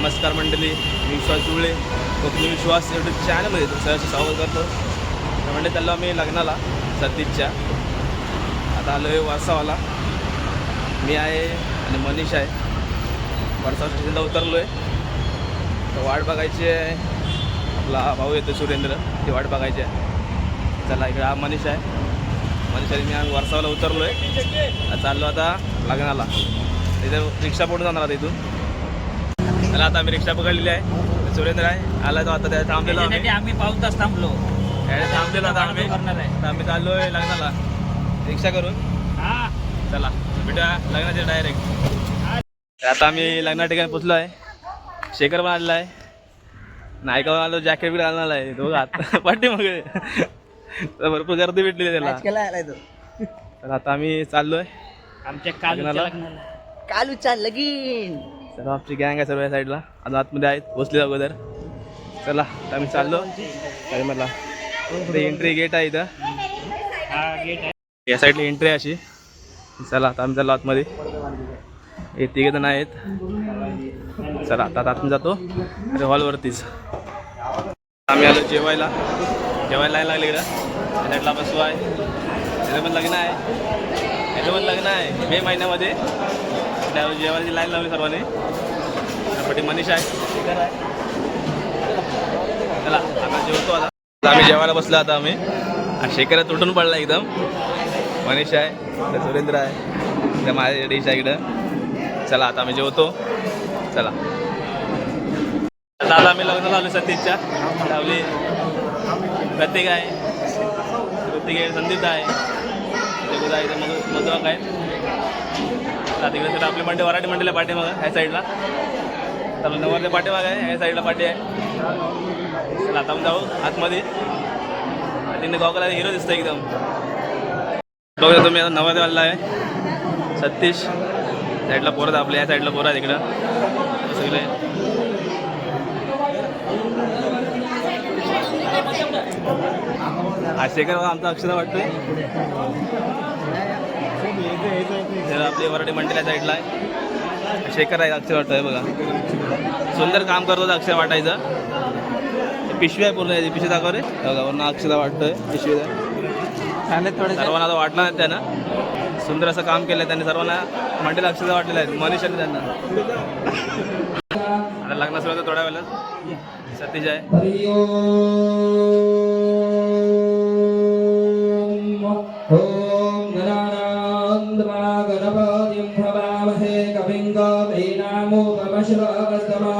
नमस्कार मंडळी मी विश्वास जुळे कोकणी विश्वास यूट्यूब चॅनलमध्ये तुमचं स्वागत करतो. तर म्हणजे चाललो आम्ही लग्नाला सतीशच्या. आता आलो आहे वारसावाला. मी आहे आणि मनीष आहे. वारसा स्टेशनला उतरलो आहे तर वाट बघायची आहे. आपला भाऊ येतो सुरेंद्र ती वाट बघायची आहे. चला इकडे हा मनीष आहे. मनीष आणि मी आम्ही वारसावाला उतरलो आहे चाललो आता लग्नाला. तिथे रिक्षा पडून जाणार आता इथून. त्याला आता आम्ही रिक्षा पकडलेली आहे. सुरेंद्र आहे आला तो आता त्या थांबलेलो आम्ही. आम्ही पाऊस तास थांबलो. त्याला थांबलेलो आता आम्ही. करणार आहे. आता आम्ही चाललो आहे लग्नाला. रिक्षा करून. हा. चला भेटूया लग्नाचे डायरेक्ट आता आम्ही लग्ना ठिकाणी पोचलो आहे. शेखर पण आलेला आहे. नायका आलो जॅकेट बिट घालणार आहे तो हात पाठी मग भरपूर गर्दी भेटली त्याला. तर आता आम्ही चाललो आहे आमच्या? लग्नाला. कालूचा लगीन. सर्व आमची गँग आहे सर्व या साईडला. आता आतमध्ये आहेत बसले अगोदर. चला आता आम्ही चाललो. अरे मला एंट्री गेट आहे इथं. हा गेट आहे या साईडला एंट्री आहे अशी. चला आता आम्ही चाललो आतमध्ये. हे तिघे जण आहेत. चला आता आतमध्ये जातो. अरे हॉलवरतीच आम्ही आलो जेवायला. जेवायला यायला लागले इकडं. या साईडला बसू आहे. त्याचं पण लग्न आहे. त्याचं पण लग्न आहे. मे महिन्यामध्ये. त्यावर जेवायची लाईन लावली सर्वांनी. त्यासाठी मनीष आहे. चला आता जेवतो आता. आम्ही जेवायला बसलो आता आम्ही. आणि तुटून पडला एकदम. मनीष आहे सुरेंद्र आहे. त्या माझ्या डिश आहे इकडं. चला आता आम्ही जेवतो. चला. दादा आम्ही लग्न लावले सतीशच्या. लावली. प्रत्येक आहे. प्रत्येक आहे संदीप आहे. आहे इथं मधुवाक आहेत आता इकडे तर आपले मंडे वराठी मंडईला बघा ह्या साईडला तर नवरच्या पाठीमागं आहे ह्या साईडला पाठी आहे. चला आता आपण जाऊ आतमध्ये. तिने गॉगला हिरो दिसतो एकदम. बघा तुम्ही आता नवरदेवाला आहे. सतीश साईडला पोरं आहेत आपल्या ह्या साईडला पोरं आहे इकडं. सगळे. हा शेखर आमचा अक्षर वाटतोय. तर आपली वराठी मंडळी साईडला आहे शेखर आहे अक्षर वाटतोय बघा. सुंदर काम करतो अक्षर वाटायचं. पिशवी आहे पूर्ण पिशवी दाखव रे. बघा वरनं अक्षर वाटतोय पिशवी सर्वांना आता वाटणार नाही त्यांना. सुंदर असं काम केलं त्यांनी सर्वांना मंडळी अक्षर वाटलेलं आहे मनीषाने त्यांना. आता लग्न सुरू होतं थोड्या वेळात सतीश आहे. कवीनामोपमश्रवस्तमा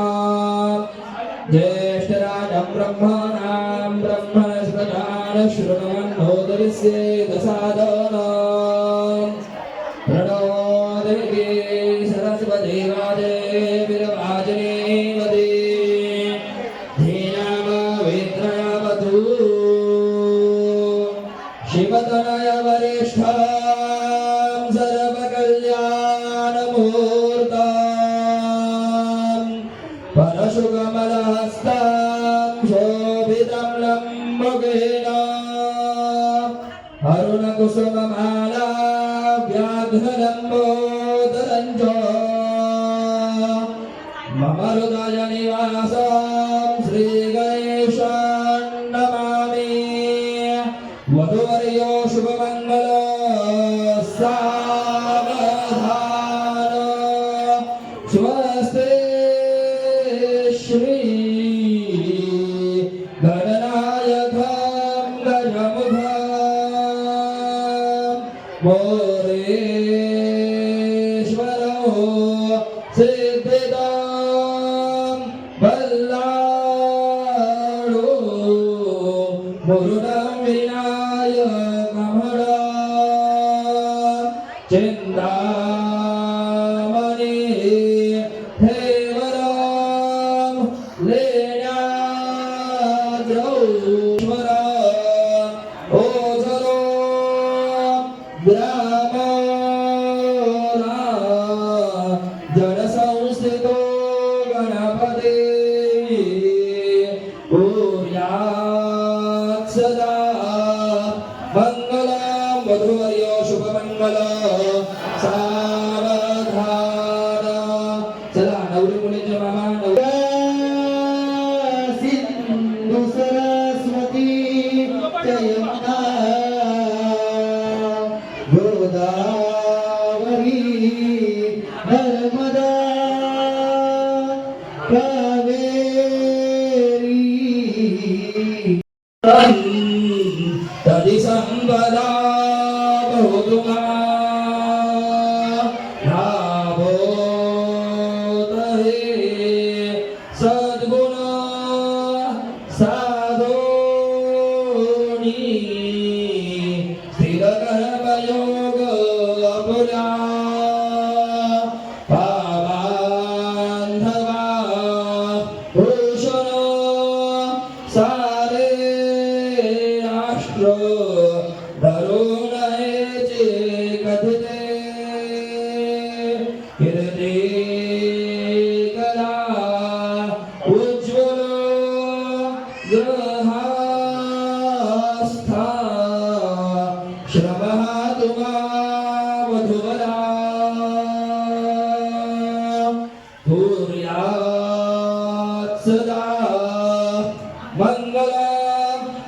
ज्येष्ठराजं ब्रह्मणां ब्रह्मणस्पदान शृण्वन्नोदरिष्ये दसादनम् కుసుమమాలాభ్యాధులంబోదరంజో మమ హృదయని 我们。બધા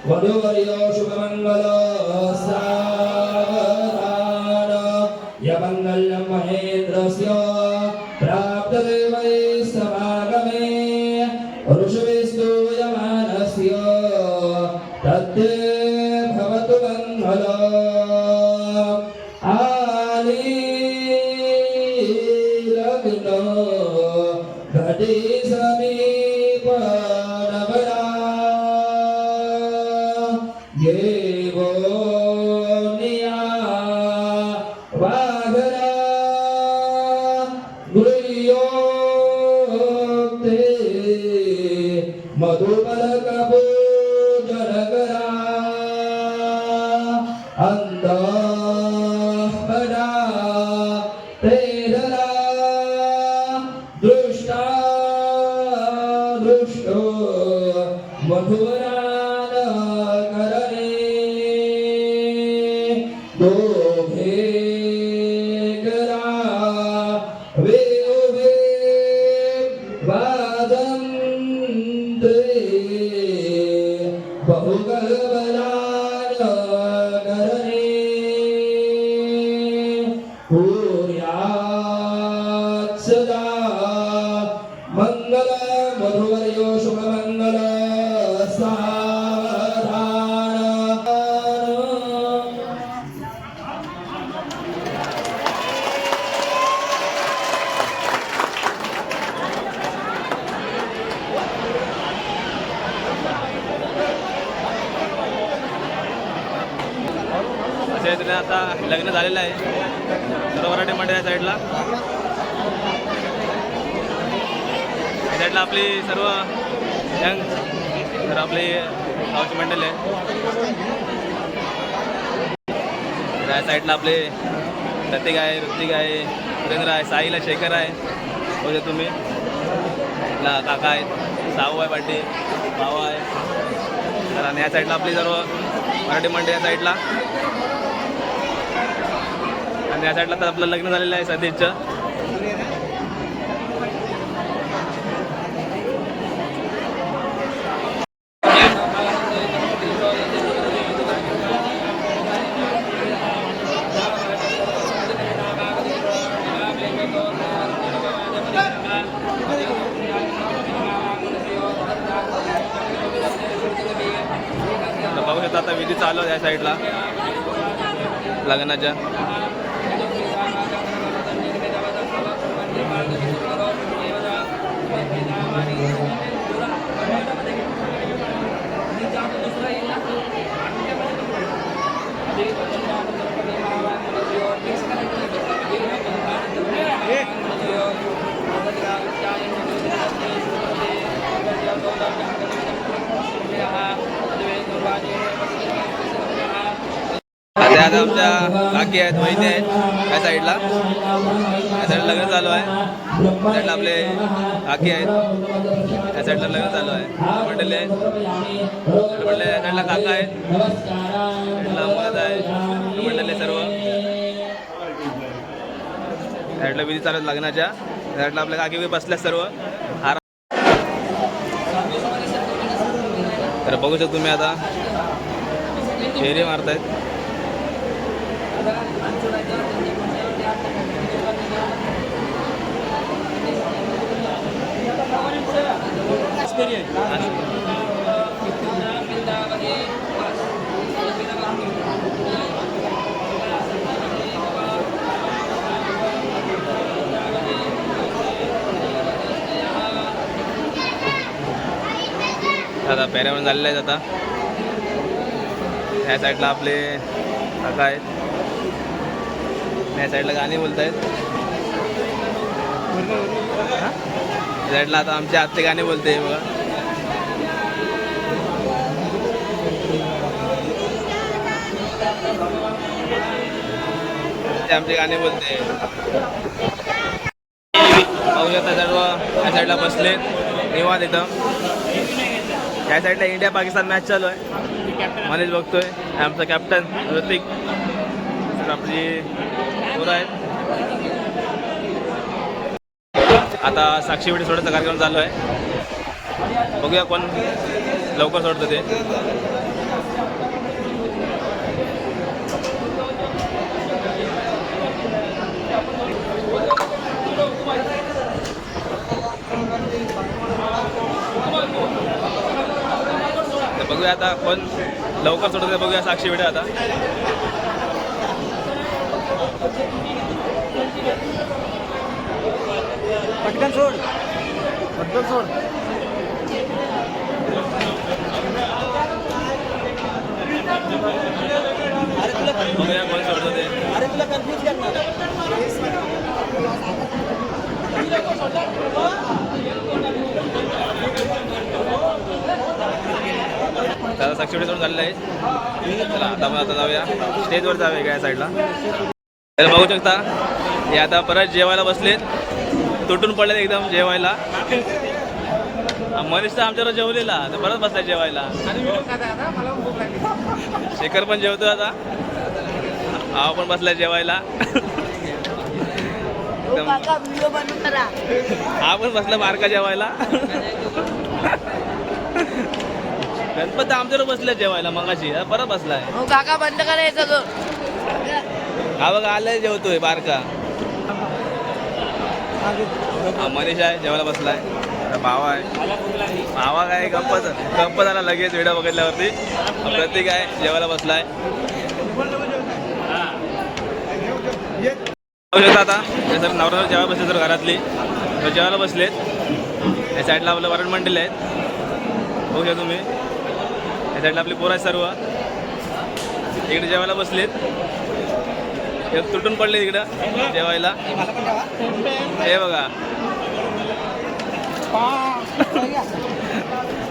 वधुवर्यो शुभमङ्गल सावधान బహుగా अशा रीतीने आता लग्न झालेलं आहे. सर्व मराठी मंडळ या साईडला. या साईडला आपली सर्व यंग तर आपली गावची मंडळ आहे. या साईडला आपले प्रतीक आहे ऋतिक आहे सुरेंद्र आहे साईला आहे शेखर आहे. बघू तुम्ही. इथला काका आहेत साऊ आहे पाटी भावा आहे. तर आणि या साईडला आपली सर्व मराठी मंडळ या साईडला. आणि या साईडला तर आपलं लग्न झालेलं आहे सतीशचं. बघू शकता आता विधी चालू आहे या साईडला. लग्नाच्या आता आता आमच्या काकी आहेत वहिनी आहेत या साईडला. या साईडला लग्न चालू आहे. साईडला आपले काकी आहेत. या साईडला लग्न चालू आहे. मंडळी आहेत. मंडळी या साईडला काका आहेत. साईडला मुलगा आहे मंडळी सर्व. साईडला विधी चालू आहेत लग्नाच्या. साईडला आपल्या काकी वगैरे बसल्या सर्व. तर बघू शकतो तुम्ही आता. फेरी मारतायत. आता पेऱ्यावर झालेले आहेत आता. ह्या साईडला आपले काका आहेत. ह्या साईडला गाणी बोलत आहेत साईडला आता आमचे आत्ते गाणे बोलते बघा. ते आमचे गाणे बोलते. पाहू शकता सर्व या साईडला बसले. निवाद इथं. या साईडला इंडिया पाकिस्तान मॅच चालू आहे. मनीष बघतोय. आमचा कॅप्टन ऋतिक. आपली पोरं आहेत. आता साक्षी वेळी सोडायचा कार्यक्रम चालू आहे. बघूया कोण लवकर सोडतं ते. बघूया आता कोण लवकर सोडतं बघूया साक्षी वेळ आता. पटकन सोड. पटकन सोड. बघूया कोण सोडतं ते. अरे तुला कन्फ्युज करणार दादा साक्षी वेळी सोडून झालेलं आहे चला आता मग आता जाऊया. स्टेजवर जाऊया काय साईडला तर बघू शकता. हे आता परत जेवायला बसलेत. तुटून पडलेत एकदम जेवायला. मनीष तर आमच्यावर जेवलेला तर परत बसलाय जेवायला. शेखर पण जेवतो आता. हा पण बसलाय जेवायला. हा पण बसला बारका जेवायला. गणपती आमच्यावर बसले जेवायला मगाशी. परत बसलाय. हो काका बंद करायचं हा बघा आलाय जेवतोय बारका. मनीष आहे जेवायला बसला आता भावा आहे. भावा काय गप्पत गप्प झाला लगेच व्हिडिओ बघितल्यावरती. प्रत्येक आहे जेवायला बसलाय. बघू आता. हे सर नवरा जेवायला बसले सर घरातली. तर जेवायला बसलेत. या साईडला आपलं वरण मंडल आहेत. बघू शकता तुम्ही. या साईडला आपली पोरं आहेत सर्व. इकडे जेवायला बसलेत. हे तुटून पडले इकडं जेवायला. हे बघा.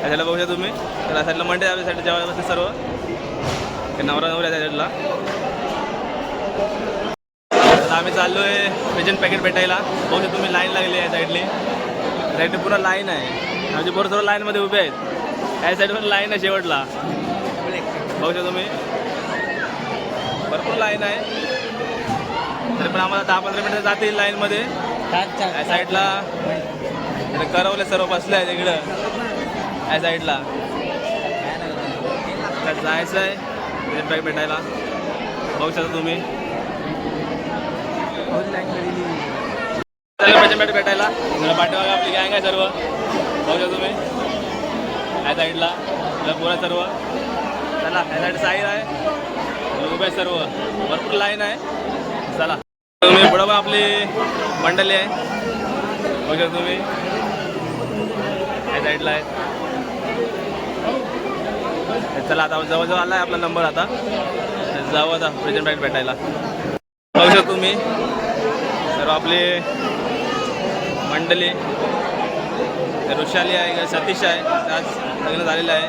याच्याला बघूया तुम्ही. त्याला साईडला मंडे आपल्या साईडला जेवायला बसते सर्व. हे नवरा नवऱ्या त्या साईडला आम्ही चाललोय प्रेझेंट पॅकेट भेटायला. बघू शकता तुम्ही लाईन लागली आहे साईडली साईडने पूर्ण लाईन आहे. आमचे पोरं सर्व लाईनमध्ये उभे आहेत. या साईडवर लाईन आहे शेवटला. बघू शकता तुम्ही. भरपूर लाईन आहे. तरी पण आम्हाला दहा पंधरा मिनिटं जातील लाईनमध्ये या साईडला करवले सर्व बसले आहेत इकडं. या साईडला जायचं आहे पॅकेट भेटायला. बघू शकता तुम्ही. भेटायला. पाठीमागे आपली गँग आहे सर्व. बघू शकता तुम्ही. या साईडला पुरा सर्व. चला या साईड साईड आहे. उभे सर्व. भरपूर लाईन आहे. चला. तुम्ही पुढं आपली मंडळी आहे. बघा तुम्ही. या साईडला आहे. चला आता जवळजवळ आला आहे आपला नंबर आता. जाऊ आता प्रेझेंट बॅट भेटायला. बघू शकता तुम्ही. सर्व आपले मंडळी ऋषाली आहे सतीश आहे. आज लग्न झालेलं आहे.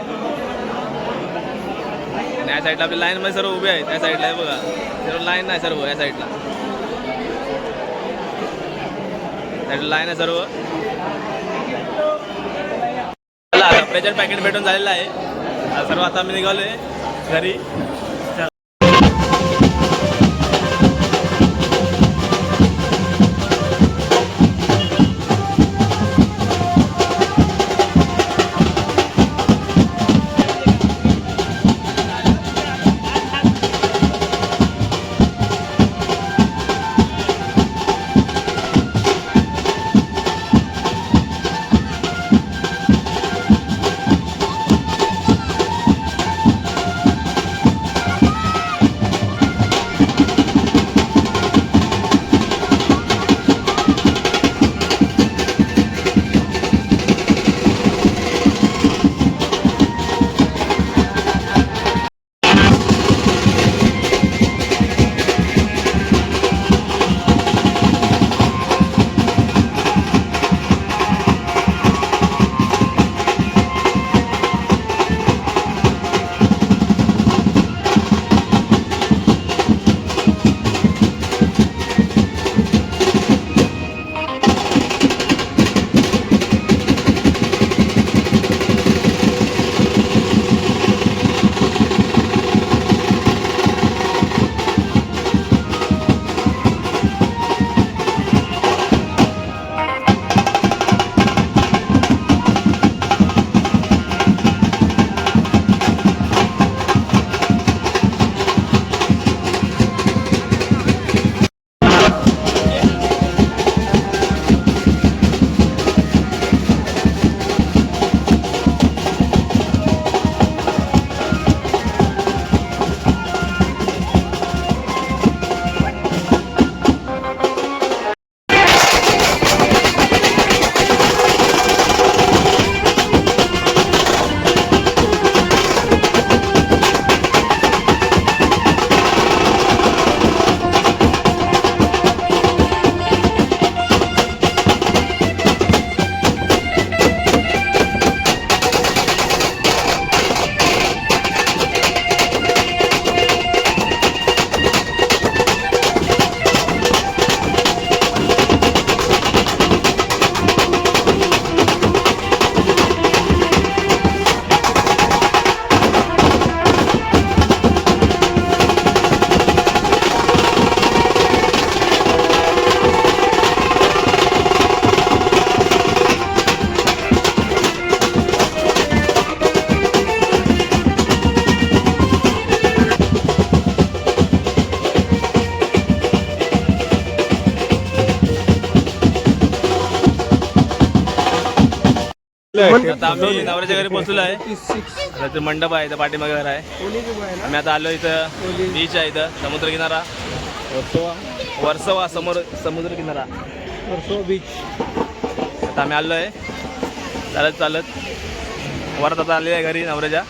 या साईडला आपल्या लाईनमध्ये सर्व उभे आहेत. त्या साईडला आहे बघा. सर्व लाईन नाही सर्व या साईडला. साईडला लाईन आहे सर्व. आता प्रेझेंट पॅकेट भेटून झालेलं आहे. सर्व आता आम्ही निघालोय घरी. आम्ही नवऱ्याच्या घरी पोहोचलो आहे. आता ते मंडप आहे इथं पाठीमागे घर आहे. आम्ही आता आलो इथं बीच आहे इथं समुद्र किनारा वर्सोवा समोर समुद्र किनारा बीच आता आम्ही आलो आहे चालत चालत. वरात आता आले आहे घरी नवऱ्याच्या.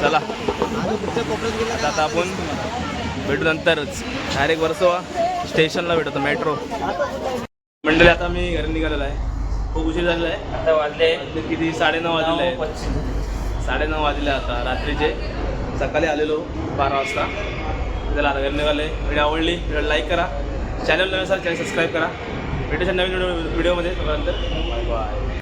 चला. आता आता आपण भेटू नंतरच. डायरेक्ट वर्सोवा स्टेशनला भेटतो मेट्रो मंडळी आता मी घरी निघालेलो आहे. खूप उशीर झालेला आहे आता वाजले किती? साडेनऊ वाजले. आहे साडेनऊ वाजले आता. रात्रीचे. सकाळी आलेलो बारा वाजता. चला आता घरी निघाले. व्हिडिओ आवडली व्हिडिओ लाईक करा. चॅनल नवीन असाल चॅनल सबस्क्राईब करा. भेटूच्या नवीन व्हिडिओ व्हिडिओमध्ये तोपर्यंत बाय